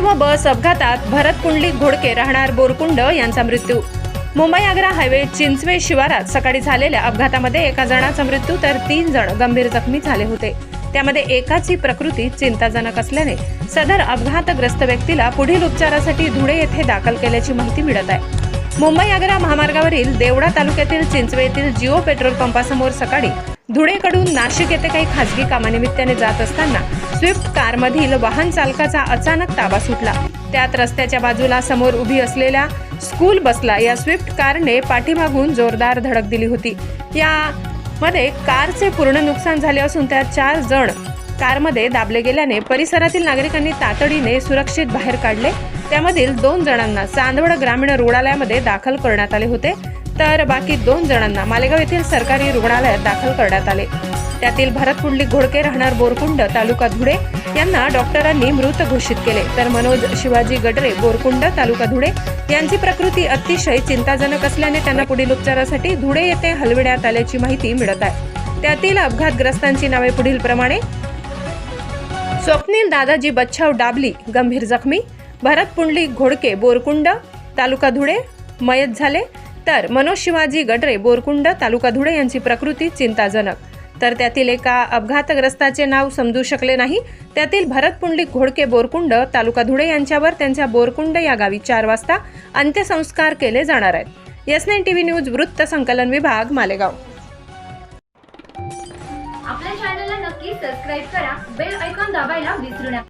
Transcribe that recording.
Car व बस अपघातात भरत पुंडलिक घोडके राहणार बोरकुंड यांचा मृत्यू. मुंबई आग्रा हायवे चिंचवे शिवारात सकाळी झालेल्या अपघातामध्ये एका जणाचा मृत्यू तर तीन जण गंभीर जखमी झाले होते. त्यामध्ये एकाची प्रकृती चिंताजनक असल्याने सदर अपघातग्रस्त व्यक्तीला पुढील उपचारासाठी धुळे येथे दाखल केल्याची माहिती मिळत आहे. मुंबई आग्रा महामार्गावरील देवडा तालुक्यातील चिंचवे येथील जिओ पेट्रोल पंपासमोर सकाळी धुळेकडून नाशिक येथे काही खासगी कामानिमित्ताने जात असताना स्विफ्ट कारमधील वाहन चालकाचा अचानक ताबा सुटला. त्यात रस्त्याच्या बाजूला समोर उभी असलेल्या स्कूल बसला या स्विफ्ट कारने पाठीमागून जोरदार धडक दिली होती. या मध्ये कारचे पूर्ण नुकसान झाले असून त्यात चार जण कारमध्ये दाबले गेल्याने परिसरातील नागरिकांनी तातडीने सुरक्षित बाहेर काढले. त्यामधील दोन जणांना चांदवड ग्रामीण रुग्णालयामध्ये दाखल करण्यात आले होते. तर बाकी दोन जणांना मालेगाव येथील सरकारी रुग्णालयात दाखल करण्यात आले. त्यातील भरत पुंडलिक घोडके राहणार बोरकुंड तालुका धुळे यांना डॉक्टरांनी मृत घोषित केले. तर मनोज शिवाजी गडरे बोरकुंड तालुका धुळे यांची प्रकृती अतिशय चिंताजनक असल्याने त्यांना पुढील उपचारासाठी धुळे येथे हलविण्यात आल्याची माहिती मिळत आहे. त्यातील अपघातग्रस्तांची नावे पुढील प्रमाणे. स्वप्नील दादाजी बच्छाव डाबली गंभीर जखमी भरत पुंडलिक घोडके बोरकुंड तालुका धुळे मयत झाले तर मनोज शिवाजी गडरे बोरकुंड तालुका धुळे यांची प्रकृती चिंताजनक. तर त्यातील एका अपघातग्रस्ताचे नाव समजू शकले नाही. त्यातील भरत पुंडलिक घोडके बोरकुंड तालुका धुळे यांच्यावर त्यांच्या बोरकुंड या गावी चार वाजता अंत्यसंस्कार केले जाणार आहेत. एस नाईन टीव्ही न्यूज वृत्त संकलन विभाग मालेगाव. आपल्या चॅनलला नक्की सबस्क्राईब करा. बेल ऐकॉन दाबायला विसरू नका.